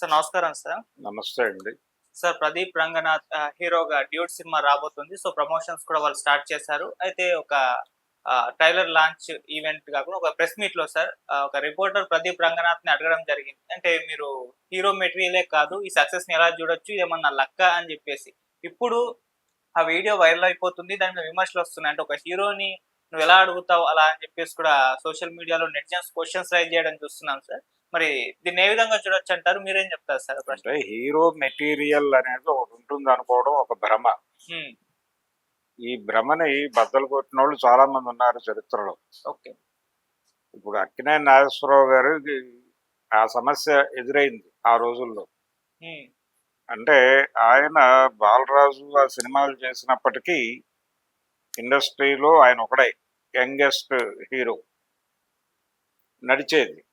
Sir నమస్కారం sir. నమస్తే అండి. సార్ ప్రదీప్ రంగనాథ్ హీరోగా డ్యూట్ సినిమా రాబోతుంది. సో ప్రమోషన్స్ కూడా వాళ్ళు స్టార్ట్ చేశారు. అయితే ఒక ట్రైలర్ లాంచ్ ఈవెంట్ కాకుండా ఒక ప్రెస్ మీట్లో సార్ ఒక రిపోర్టర్ ప్రదీప్ రంగనాథ్ని అడగడం జరిగింది. అంటే మీరు హీరో మెటీరియలే కాదు ఈ సక్సెస్ని ఎలా చూడొచ్చు ఏమన్నా లక్క అని చెప్పేసి. ఇప్పుడు ఆ వీడియో వైరల్ అయిపోతుంది దాని మీద విమర్శలు వస్తున్నాయి. అంటే ఒక హీరోని నువ్వు ఎలా అడుగుతావు అలా అని చెప్పేసి కూడా సోషల్ మీడియాలో నెటిజన్స్ క్వశ్చన్స్ రైజ్ చేయడం చూస్తున్నాం సార్. మరి దీన్ని ఏ విధంగా చూడొచ్చు అంటారు? మీరేం చెప్తారు సార్ అంటే హీరో మెటీరియల్ అనేది ఒకటి ఉంటుంది అనుకోవడం ఒక భ్రమ. ఈ భ్రమని బద్దలు కొట్టిన వాళ్ళు చాలా మంది ఉన్నారు చరిత్రలో. ఓకే. ఇప్పుడు అక్కినే నాగేశ్వరరావు గారికి ఆ సమస్య ఎదురైంది ఆ రోజుల్లో. అంటే ఆయన బాలరాజు ఆ సినిమాలు చేసినప్పటికీ ఇండస్ట్రీలో ఆయన ఒకడే యంగెస్ట్ హీరో. నడిచేది.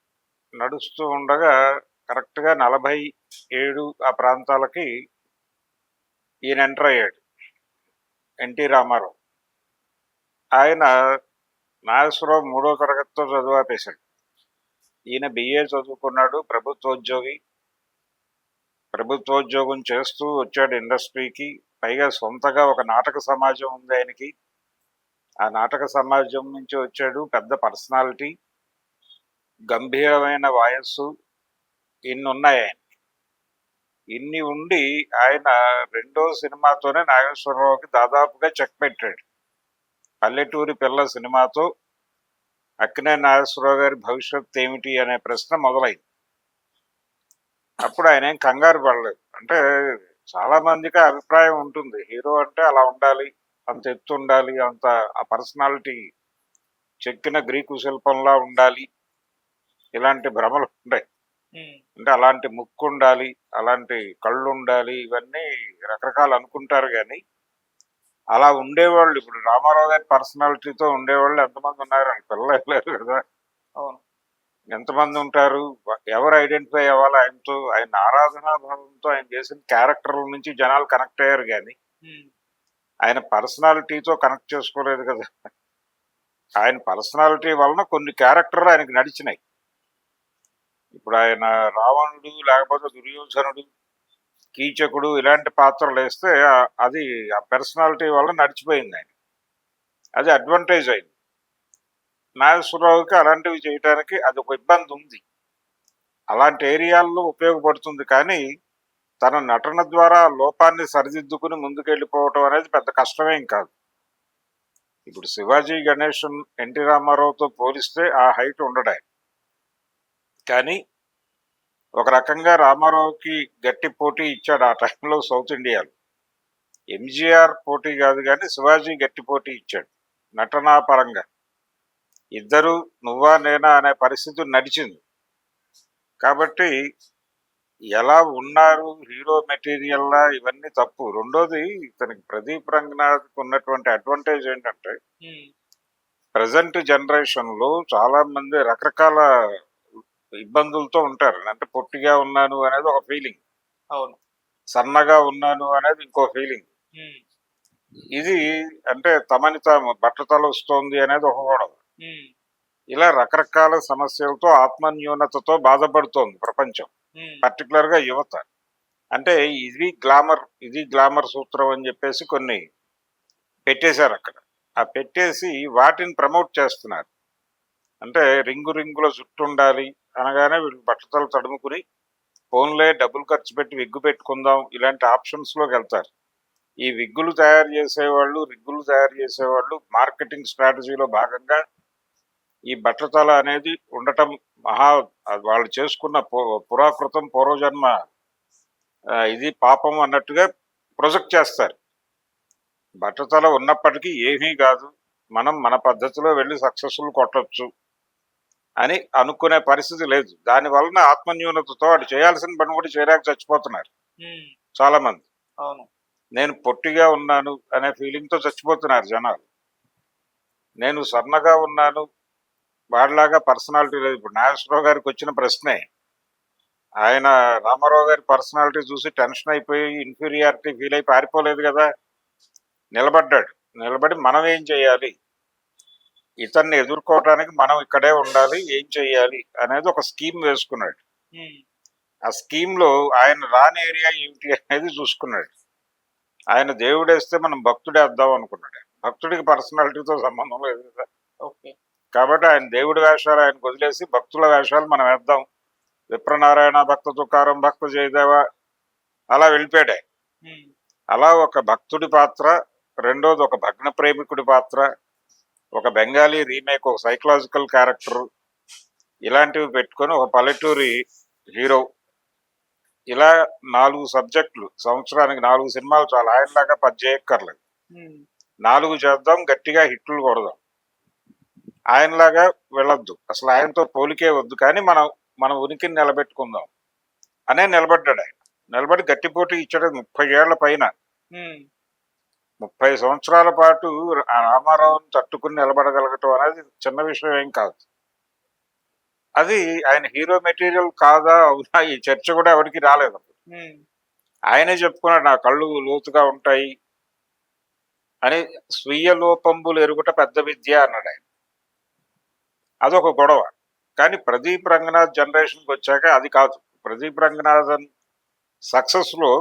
నడుస్తూ ఉండగా కరెక్ట్గా నలభై ఏడు ఆ ప్రాంతాలకి ఈయన ఎంటర్ అయ్యాడు. N T Ramarao. ఆయన నాగేశ్వరరావు మూడో తరగతితో చదువాపేశాడు. ఈయన బిఏ చదువుకున్నాడు ప్రభుత్వోద్యోగి. ప్రభుత్వోద్యోగం చేస్తూ వచ్చాడు ఇండస్ట్రీకి. పైగా సొంతగా ఒక నాటక సమాజం ఉంది ఆయనకి. ఆ నాటక సమాజం నుంచి వచ్చాడు పెద్ద పర్సనాలిటీ. గంభీరమైన వాయస్సు ఇన్ని ఉన్నాయి ఆయన ఇన్ని ఉండి ఆయన రెండో సినిమాతోనే నాగేశ్వరరావుకి దాదాపుగా చెక్ పెట్టాడు. పల్లెటూరి పిల్ల సినిమాతో అక్కినే నాగేశ్వరరావు గారి భవిష్యత్ ఏమిటి అనే ప్రశ్న మొదలైంది. అప్పుడు ఆయన ఏం కంగారు పడలేదు. అంటే చాలా మందికి అభిప్రాయం ఉంటుంది. హీరో అంటే అలా ఉండాలి అంత ఎత్తు ఉండాలి అంత ఆ పర్సనాలిటీ చెక్కిన గ్రీకు శిల్పంలా ఉండాలి ఇలాంటి భ్రమలు ఉంటాయి. అంటే అలాంటి ముక్కు ఉండాలి అలాంటి కళ్ళు ఉండాలి ఇవన్నీ రకరకాలు అనుకుంటారు కానీ అలా ఉండేవాళ్ళు ఇప్పుడు రామారావు గారి పర్సనాలిటీతో ఉండేవాళ్ళు ఎంతమంది ఉన్నారు? ఆయన పిల్లలు లేరు కదా. అవును. ఎంతమంది ఉంటారు? ఎవరు ఐడెంటిఫై అవ్వాలి? ఆయనతో ఆయన ఆరాధనా భావంతో ఆయన చేసిన క్యారెక్టర్ల నుంచి జనాలు కనెక్ట్ అయ్యారు కానీ ఆయన పర్సనాలిటీతో కనెక్ట్ చేసుకోలేదు కదా. ఆయన పర్సనాలిటీ వలన కొన్ని క్యారెక్టర్లు ఆయనకి నడిచినాయి. ఇప్పుడు ఆయన రావణుడు లేకపోతే దుర్యోధనుడు కీచకుడు ఇలాంటి పాత్రలు వేస్తే అది ఆ పర్సనాలిటీ వల్ల నడిచిపోయింది ఆయన. అది అడ్వాంటేజ్ అయింది. నాగేశ్వరరావుకి అలాంటివి చేయడానికి అది ఒక ఇబ్బంది ఉంది. అలాంటి ఏరియాల్లో ఉపయోగపడుతుంది కానీ తన నటన ద్వారా లోపాన్ని సరిదిద్దుకుని ముందుకెళ్ళిపోవటం అనేది పెద్ద కష్టమేం కాదు. ఇప్పుడు శివాజీ గణేషన్ ఎన్టీ రామారావుతో పోలిస్తే ఆ హైట్ ఉండడు కానీ ఒక రకంగా రామారావుకి గట్టి పోటీ ఇచ్చాడు ఆ టైంలో సౌత్ ఇండియాలో. ఎంజీఆర్ పోటీ కాదు కానీ శివాజీ గట్టి పోటీ ఇచ్చాడు నటనా పరంగా. ఇద్దరు నువ్వా నేనా అనే పరిస్థితి నడిచింది. కాబట్టి ఎలా ఉన్నారు హీరో మెటీరియల్లా ఇవన్నీ తప్పు. రెండోది ఇతనికి ప్రదీప్ రంగనాథ్ ఉన్నటువంటి అడ్వాంటేజ్ ఏంటంటే ప్రజెంట్ జనరేషన్లో చాలా మంది రకరకాల ఇబ్బందులతో ఉంటారు. అంటే పొట్టిగా ఉన్నాను అనేది ఒక ఫీలింగ్ అవును. సన్నగా ఉన్నాను అనేది ఇంకో ఫీలింగ్ ఇది అంటే తమని తాము బట్టతల వస్తోంది అనేది ఒక గొడవ. ఇలా రకరకాల సమస్యలతో ఆత్మన్యూనతతో బాధపడుతోంది ప్రపంచం. పర్టికులర్గా యువత. అంటే ఇది గ్లామర్ ఇది గ్లామర్ సూత్రం అని చెప్పేసి కొన్ని పెట్టేశారు అక్కడ. ఆ పెట్టేసి వాటిని ప్రమోట్ చేస్తున్నారు. అంటే రింగు రింగుల జుట్టు ఉండాలి అనగానే వీళ్ళు బట్టతలు తడుముకుని ఫోన్లే డబ్బులు ఖర్చు పెట్టి విగ్గు పెట్టుకుందాం ఇలాంటి ఆప్షన్స్లోకి వెళ్తారు. ఈ విగ్గులు తయారు చేసేవాళ్ళు రిగ్గులు తయారు చేసేవాళ్ళు మార్కెటింగ్ స్ట్రాటజీలో భాగంగా ఈ బట్టతల అనేది ఉండటం మహా వాళ్ళు చేసుకున్న పు- పురాకృతం పూర్వజన్మ ఇది పాపం అన్నట్టుగా ప్రొజెక్ట్ చేస్తారు. బట్టతల ఉన్నప్పటికీ ఏమీ కాదు. మనం మన పద్ధతిలో వెళ్ళి సక్సెస్ఫుల్ కొట్టచ్చు. అని అనుకునే పరిస్థితి లేదు. దాని వలన ఆత్మన్యూనతతో వాడు చేయాల్సిన పని కూడా చేయలేక చచ్చిపోతున్నారు చాలా మంది అవును. నేను పొట్టిగా ఉన్నాను అనే ఫీలింగ్తో చచ్చిపోతున్నారు జనాలు. నేను సన్నగా ఉన్నాను వాడిలాగా పర్సనాలిటీ లేదు. ఇప్పుడు నాగేశ్వరరావు గారికి వచ్చిన ప్రశ్నే ఆయన రామారావు గారి పర్సనాలిటీ చూసి టెన్షన్ అయిపోయి ఇన్ఫీరియారిటీ ఫీల్ అయి పారిపోలేదు కదా. నిలబడ్డాడు. నిలబడి మనం ఏం చేయాలి? ఇతన్ని ఎదుర్కోవటానికి మనం ఇక్కడే ఉండాలి ఏం చేయాలి అనేది ఒక స్కీమ్ వేసుకున్నాడు. ఆ స్కీమ్లో ఆయన రాని ఏరియా ఏమిటి అనేది చూసుకున్నాడు. ఆయన దేవుడేస్తే మనం భక్తుడేద్దాం అనుకున్నాడు. భక్తుడికి పర్సనాలిటీతో సంబంధం లేదు కదా. కాబట్టి ఆయన దేవుడి వేషాలు ఆయనకు వదిలేసి భక్తుల వేషాలు మనం వేద్దాం. విప్రనారాయణ భక్త తుకారం భక్త జయదేవ అలా వెళ్ళిపోయాడు ఆయన. అలా ఒక భక్తుడి పాత్ర రెండోది ఒక భగ్న ప్రేమికుడి పాత్ర ఒక బెంగాలీ రీమేక్ ఒక సైకలాజికల్ క్యారెక్టర్ ఇలాంటివి పెట్టుకొని ఒక పల్లెటూరి హీరో ఇలా నాలుగు సబ్జెక్టులు సంవత్సరానికి నాలుగు సినిమాలు చాలు ఆయనలాగా పది చేయక్కర్లేదు. నాలుగు చేద్దాం గట్టిగా హిట్లు కొడదాం. ఆయనలాగా వెళ్ళొద్దు. అసలు ఆయనతో పోలికే వద్దు. కానీ మనం మన ఉనికిని నిలబెట్టుకుందాం అనే నిలబడ్డాడు ఆయన. నిలబడి గట్టి పోటీ ఇచ్చాడు ముప్పై ఏళ్ళ పైన. ముప్పై సంవత్సరాల పాటు ఆ రామారావుని తట్టుకుని నిలబడగలగటం అనేది చిన్న విషయం ఏం కాదు. అది ఆయన హీరో మెటీరియల్ కాదా అవునా ఈ చర్చ కూడా ఎవరికి రాలేదు ఆయనే చెప్పుకున్నాడు నా కళ్ళు లోతుగా ఉంటాయి అని స్వీయ లోపంబులు ఎరుగుట పెద్ద విద్య అన్నాడు ఆయన. అదొక గొడవ. కానీ ప్రదీప్ రంగనాథ్ జనరేషన్కి వచ్చాక అది కాదు. ప్రదీప్ రంగనాథన్ సక్సెస్లో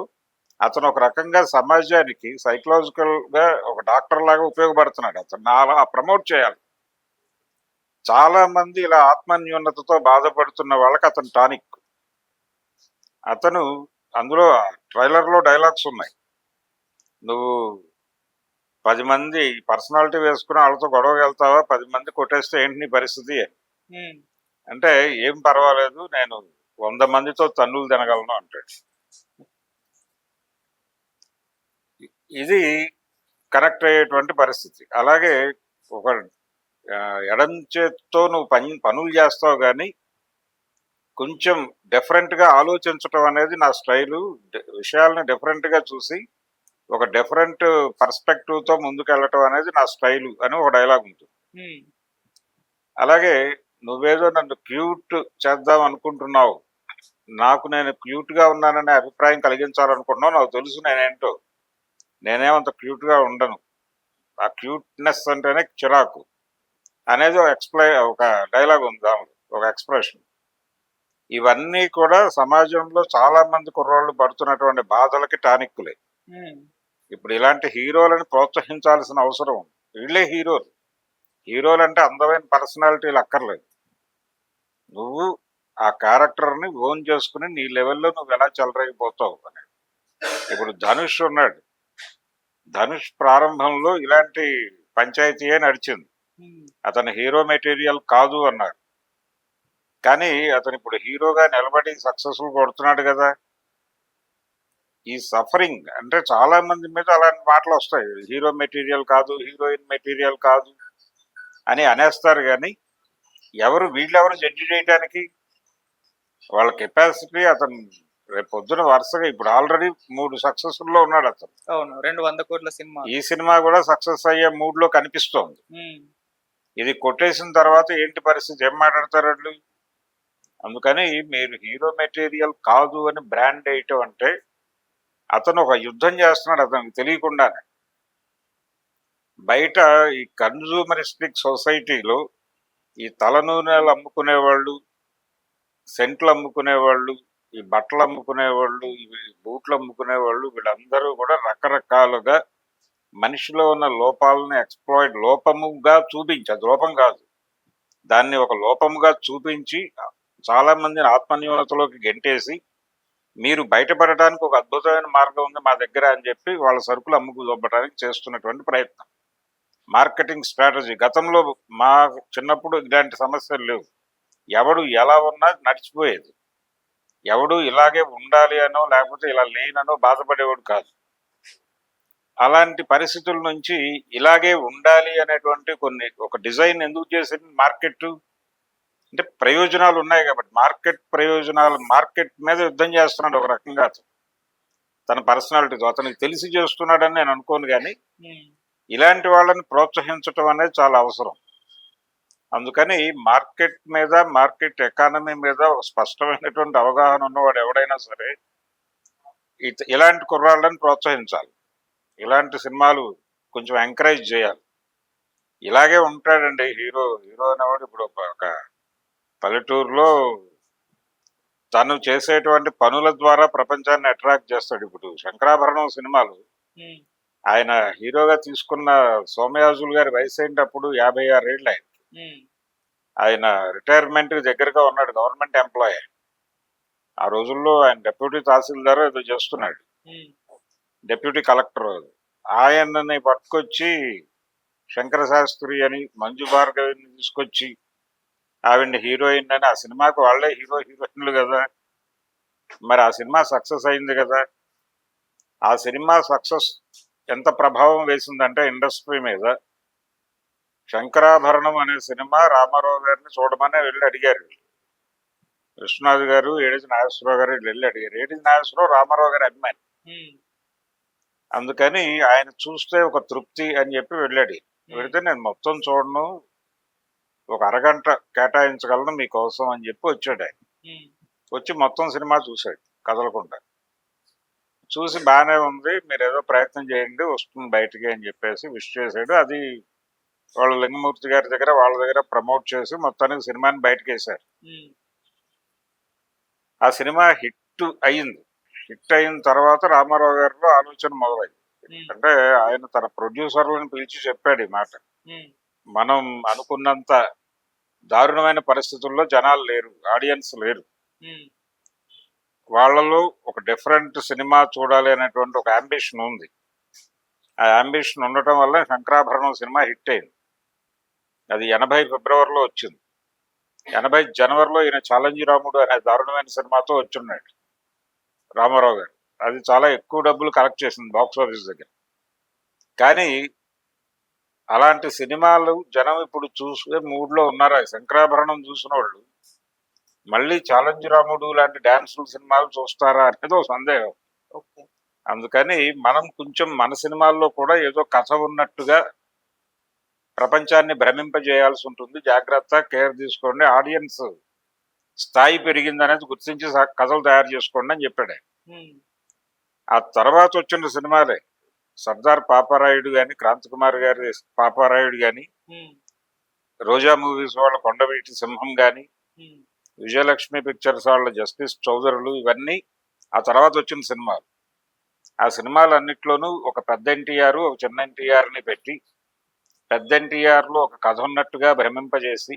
అతను ఒక రకంగా సమాజానికి సైకలాజికల్గా ఒక డాక్టర్ లాగా ఉపయోగపడుతున్నాడు. అతను అలా ప్రమోట్ చేయాలి. చాలా మంది ఇలా ఆత్మన్యూనతతో బాధపడుతున్న వాళ్ళకి అతను టానిక్. అతను అందులో ట్రైలర్లో డైలాగ్స్ ఉన్నాయి. నువ్వు పది మంది పర్సనాలిటీ వేసుకుని వాళ్ళతో గొడవకి వెళ్తావా? పది మంది కొట్టేస్తే ఏంటి నీ పరిస్థితి అని. అంటే ఏం పర్వాలేదు నేను వంద మందితో తన్నులు తినగలను అంటాడు. ఇది కనెక్ట్ అయ్యేటువంటి పరిస్థితి. అలాగే ఒక ఎడం చేత్తో నువ్వు పని పనులు చేస్తావు కానీ కొంచెం different గా ఆలోచించటం అనేది నా స్టైలు. విషయాలను different గా చూసి ఒక డిఫరెంట్తో ముందుకు వెళ్ళటం అనేది నా స్టైలు అని ఒక డైలాగ్ ఉంటుంది. అలాగే నువ్వేదో నన్ను క్యూట్ చేద్దాం అనుకుంటున్నావు. నాకు నేను క్యూట్గా ఉన్నాననే అభిప్రాయం కలిగించాలనుకుంటున్నావు. నాకు తెలుసు నేనేంటో. నేనేమంత క్యూట్గా ఉండను. ఆ క్యూట్నెస్ అంటేనే చిరాకు. అనేది ఒక ఎక్స్ప్లై ఒక డైలాగ్ ఉంది దానిలో ఒక ఎక్స్ప్రెషన్. ఇవన్నీ కూడా సమాజంలో చాలా మంది కుర్రాళ్ళు పడుతున్నటువంటి బాధలకి టానిక్కులే. ఇప్పుడు ఇలాంటి హీరోలను ప్రోత్సహించాల్సిన అవసరం ఉంది. వీళ్ళే హీరోలు. హీరోలు అంటే అందమైన పర్సనాలిటీలు అక్కర్లేదు. నువ్వు ఆ క్యారెక్టర్ని ఓన్ చేసుకుని నీ లెవెల్లో నువ్వు ఎలా చెలరేగిపోతావు అని ఇప్పుడు ధనుష్ ఉన్నాడు. ధనుష్ ప్రారంభంలో ఇలాంటి పంచాయతీయే నడిచింది. అతను హీరో మెటీరియల్ కాదు అన్నారు. కానీ అతను ఇప్పుడు హీరోగా నిలబడి సక్సెస్ఫుల్ కొడుతున్నాడు కదా. ఈ సఫరింగ్ అంటే చాలా మంది మీద అలాంటి మాటలు వస్తాయి. హీరో మెటీరియల్ కాదు హీరోయిన్ మెటీరియల్ కాదు అని అనేస్తారు కానీ ఎవరు వీళ్ళెవరు జడ్జి చేయడానికి వాళ్ళ కెపాసిటీ అతను రేపు పొద్దున వరుసగా ఇప్పుడు ఆల్రెడీ మూడు సక్సెస్ఫుల్లో ఉన్నాడు అతను. అవును రెండు వంద కోట్ల సినిమా. ఈ సినిమా కూడా సక్సెస్ అయ్యే మూడ్లో కనిపిస్తోంది ఇది కొట్టేసిన తర్వాత ఏంటి పరిస్థితి ఏం మాట్లాడతారు అందుకని మీరు హీరో మెటీరియల్ కాదు అని బ్రాండ్ వేయటం అంటే అతను ఒక యుద్ధం చేస్తున్నాడు అతనికి తెలియకుండానే. బయట ఈ కన్జూమరిస్టిక్ సొసైటీలో ఈ తల నూనెలు అమ్ముకునే వాళ్ళు సెంట్లు అమ్ముకునే వాళ్ళు ఈ బట్టలు అమ్ముకునే వాళ్ళు ఇవి బూట్లు అమ్ముకునే వాళ్ళు వీళ్ళందరూ కూడా రకరకాలుగా మనిషిలో ఉన్న లోపాలను ఎక్స్ప్లాయిడ్ లోపముగా చూపించి అది లోపం కాదు. దాన్ని ఒక లోపముగా చూపించి చాలా మందిని ఆత్మన్యూనతలోకి గెంటేసి మీరు బయటపడటానికి ఒక అద్భుతమైన మార్గం ఉంది మా దగ్గర అని చెప్పి వాళ్ళ సరుకులు అమ్ముకు దొబ్బటానికి చేస్తున్నటువంటి ప్రయత్నం. Marketing strategy. గతంలో మా చిన్నప్పుడు ఇలాంటి సమస్యలు లేవు. ఎవడు ఎలా ఉన్నా నడిచిపోయేది. ఎవడు ఇలాగే ఉండాలి అనో లేకపోతే ఇలా లేననో బాధపడేవాడు కాదు. అలాంటి పరిస్థితుల నుంచి ఇలాగే ఉండాలి అనేటువంటి కొన్ని ఒక డిజైన్ ఎందుకు చేసింది? మార్కెట్. అంటే ప్రయోజనాలు ఉన్నాయి కాబట్టి. మార్కెట్ ప్రయోజనాలు మార్కెట్ మీద యుద్ధం చేస్తున్నాడు ఒక రకంగా అతను. తన పర్సనాలిటీతో అతనికి తెలిసి చేస్తున్నాడని నేను అనుకోను కానీ ఇలాంటి వాళ్ళని ప్రోత్సహించడం అనేది చాలా అవసరం. అందుకని మార్కెట్ మీద మార్కెట్ ఎకానమీ మీద స్పష్టమైనటువంటి అవగాహన ఉన్నవాడు ఎవడైనా సరే ఇలాంటి కుర్రాళ్ళని ప్రోత్సహించాలి. ఇలాంటి సినిమాలు కొంచెం ఎంకరేజ్ చేయాలి. ఇలాగే ఉంటాడండి హీరో. హీరో అనేవాడు ఇప్పుడు ఒక- పల్లెటూరులో తను చేసేటువంటి పనుల ద్వారా ప్రపంచాన్ని అట్రాక్ట్ చేస్తాడు. ఇప్పుడు శంకరాభరణం సినిమాలు ఆయన హీరోగా తీసుకున్న సోమయాజులు గారి వయసు అయినప్పుడు యాభై ఆరు ఏళ్ళు ఆయన. ఆయన రిటైర్మెంట్ దగ్గరగా ఉన్నాడు గవర్నమెంట్ ఎంప్లాయీ. ఆ రోజుల్లో ఆయన డెప్యూటీ తహసీల్దార్ ఏదో చేస్తున్నాడు. డెప్యూటీ కలెక్టర్ ఆయనని పట్టుకొచ్చి శంకర శాస్త్రి అని మంజు భార్గవిని తీసుకొచ్చి ఆవిడ్ని హీరోయిన్ అని ఆ సినిమాకు వాళ్ళే హీరో హీరోయిన్లు కదా. మరి ఆ సినిమా సక్సెస్ అయింది కదా. ఆ సినిమా సక్సెస్ ఎంత ప్రభావం వేసిందంటే ఇండస్ట్రీ మీద శంకరాభరణం అనే సినిమా రామారావు గారిని చూడమని వెళ్ళి అడిగారు. విశ్వనాథ్ గారు ఏడిజి నాగేశ్వరరావు గారు వీళ్ళు వెళ్ళి అడిగారు. ఏడిజి నాగేశ్వరరావు రామారావు గారి అభిమాని. అందుకని ఆయన చూస్తే ఒక తృప్తి అని చెప్పి వెళ్ళాడు వెళితే నేను మొత్తం చూడను ఒక అరగంట కేటాయించగలను మీకోసం అని చెప్పి వచ్చాడు ఆయన. వచ్చి మొత్తం సినిమా చూశాడు కదలకుండా. చూసి బాగానే ఉంది మీరు ఏదో ప్రయత్నం చేయండి వస్తుంది బయటికి అని చెప్పేసి విష్ చేశాడు. అది వాళ్ళ లింగమూర్తి గారి దగ్గర వాళ్ళ దగ్గర ప్రమోట్ చేసి మొత్తానికి సినిమాని బయటకు వేశారు ఆ సినిమా హిట్ అయింది హిట్ అయిన తర్వాత రామారావు గారిలో ఆలోచన మొదలైంది. అంటే ఆయన తన ప్రొడ్యూసర్లను పిలిచి చెప్పాడు ఈ మాట. మనం అనుకున్నంత దారుణమైన పరిస్థితుల్లో జనాలు లేరు ఆడియన్స్ లేరు. వాళ్ళలో ఒక డిఫరెంట్ సినిమా చూడాలి అనేటువంటి ఒక అంబిషన్ ఉంది. ఆ అంబిషన్ ఉండటం వల్ల శంకరాభరణం సినిమా హిట్ అయింది. అది ఎనభై ఫిబ్రవరిలో వచ్చింది. ఎనభై జనవరిలో ఈయన ఛాలెంజ్ రాముడు అనే దారుణమైన సినిమాతో వచ్చున్నాడు రామారావు గారు. అది చాలా ఎక్కువ డబ్బులు కలెక్ట్ చేసింది బాక్స్ ఆఫీస్ దగ్గర. కానీ అలాంటి సినిమాలు జనం ఇప్పుడు చూసే మూడ్లో ఉన్నారు? శంకరాభరణం చూసిన వాళ్ళు మళ్ళీ ఛాలెంజ్ రాముడు లాంటి డాన్సుల సినిమాలు చూస్తారా అనేది ఒక సందేహం. అందుకని మనం కొంచెం మన సినిమాల్లో కూడా ఏదో కథ ఉన్నట్టుగా ప్రపంచాన్ని భ్రమింపజేయాల్సి ఉంటుంది. జాగ్రత్త కేర్ తీసుకోండి. ఆడియన్స్ స్థాయి పెరిగింది అనేది గుర్తించి కథలు తయారు చేసుకోండి అని చెప్పాడు ఆ తర్వాత వచ్చిన సినిమాలే. సర్దార్ పాపారాయుడు గాని క్రాంతి కుమార్ గారి పాపారాయుడు గాని ఉమ్, రోజా మూవీస్ వాళ్ళ కొండవీటి సింహం గాని ఉమ్, విజయలక్ష్మి పిక్చర్స్ వాళ్ళ జస్టిస్ చౌదరులు ఇవన్నీ ఆ తర్వాత వచ్చిన సినిమాలు. ఆ సినిమాలన్నిట్లోనూ ఒక పెద్ద ఎన్టీఆర్ ఒక చిన్న ఎన్టీఆర్ని పెట్టి పెద్ద ఎన్టీఆర్లో ఒక కథ ఉన్నట్టుగా భ్రమింపజేసి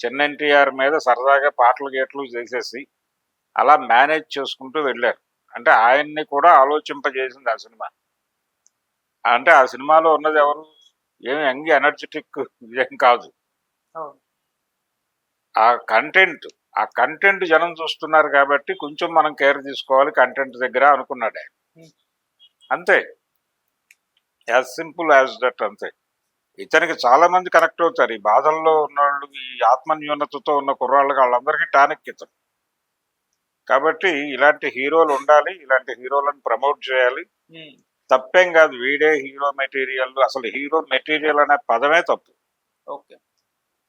చిన్న ఎన్టీఆర్ మీద సరదాగా పాటలు గేట్లు చేసేసి అలా మేనేజ్ చేసుకుంటూ వెళ్ళారు. అంటే ఆయన్ని కూడా ఆలోచింపజేసింది ఆ సినిమా. అంటే ఆ సినిమాలో ఉన్నది ఎవరు? ఏమి యంగ్ ఎనర్జెటిక్ ఏం కాదు. ఆ కంటెంట్ ఆ కంటెంట్ జనం చూస్తున్నారు కాబట్టి కొంచెం మనం కేర్ తీసుకోవాలి కంటెంట్ దగ్గర అనుకున్నాడు ఆయన. అంతే. యాజ్ సింపుల్ యాజ్ దట్ అంతే. ఇతనికి చాలా మంది కనెక్ట్ అవుతారు. ఈ బాధల్లో ఉన్నవాళ్ళు ఈ ఆత్మన్యూనతతో ఉన్న కుర్రాళ్ళకి వాళ్ళందరికీ టానిక్ ఇతను. కాబట్టి ఇలాంటి హీరోలు ఉండాలి ఇలాంటి హీరోలను ప్రమోట్ చేయాలి. తప్పేం కాదు వీడే హీరో మెటీరియల్ అసలు హీరో మెటీరియల్ అనే పదమే తప్పు. ఓకే.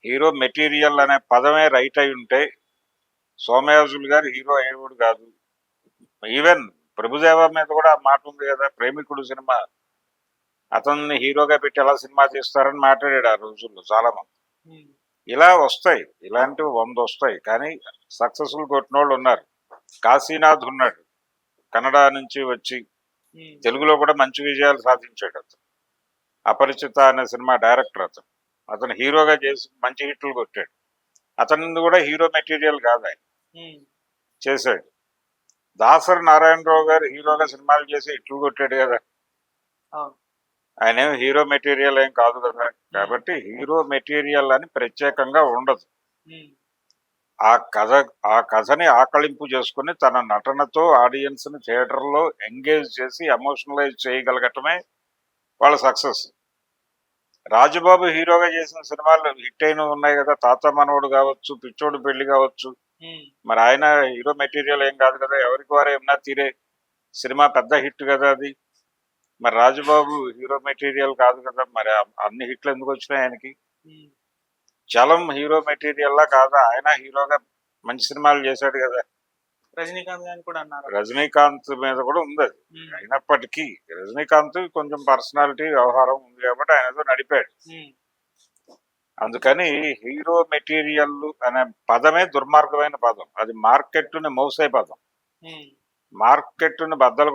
హీరో మెటీరియల్ అనే పదమే రైట్ అయి ఉంటే సోమయాజులు గారు హీరో అయ్యేవాడు కాదు. ఈవెన్ ప్రభుదేవ మీద కూడా మాట ఉంది కదా ప్రేమికుడు సినిమా. అతన్ని హీరోగా పెట్టి ఎలా సినిమా తీస్తారని మాట్లాడాడు ఆ రోజుల్లో చాలా మంది ఇలా వస్తాయి. ఇలాంటివి వంద వస్తాయి. కానీ సక్సెస్ఫుల్ కొట్టిన వాళ్ళు ఉన్నారు. కాశీనాథ్ ఉన్నాడు. కన్నడ నుంచి వచ్చి తెలుగులో కూడా మంచి విజయాలు సాధించాడు అతను. అపరిచిత అనే సినిమా డైరెక్టర్ అతను. అతను హీరోగా చేసి మంచి హిట్లు కొట్టాడు. అతనిది కూడా హీరో మెటీరియల్ కాదు ఆయన. చేశాడు. దాసరి నారాయణరావు గారు హీరోగా సినిమాలు చేసి హిట్లు కొట్టాడు కదా. ఆయన ఏం హీరో మెటీరియల్ ఏం కాదు కదా. కాబట్టి హీరో మెటీరియల్ అని ప్రత్యేకంగా ఉండదు. ఆ కథ ఆ కథని ఆకళింపు చేసుకుని తన నటనతో ఆడియన్స్ని థియేటర్లో ఎంగేజ్ చేసి ఎమోషనలైజ్ చేయగలగటమే వాళ్ళ సక్సెస్. రాజబాబు హీరోగా చేసిన సినిమాలు హిట్ అయిన ఉన్నాయి కదా. తాత మనవడు కావచ్చు పిచ్చోడు పెళ్ళి కావచ్చు. మరి ఆయన హీరో మెటీరియల్ ఏం కాదు కదా. ఎవరికి వారే ఏమన్నా తీరే సినిమా పెద్ద హిట్ కదా అది. మరి రాజబాబు హీరో మెటీరియల్ కాదు కదా మరి అన్ని హిట్లు ఎందుకు వచ్చినాయి ఆయనకి? చలం హీరో మెటీరియల్ లా కాదా? ఆయన హీరోగా మంచి సినిమాలు చేశాడు కదా. రజనీకాంత్ గారిని కూడా అన్నారు. రజనీకాంత్ మీద కూడా ఉంది అది. అయినప్పటికీ రజనీకాంత్ కొంచెం పర్సనాలిటీ వ్యవహారం ఉంది కాబట్టి ఆయనతో నడిపాడు. అందుకని హీరో మెటీరియల్ అనే పదమే దుర్మార్గమైన పదం. అది మార్కెట్ని మోసే పదం. ఉమ్. మార్కెట్ని బద్దలు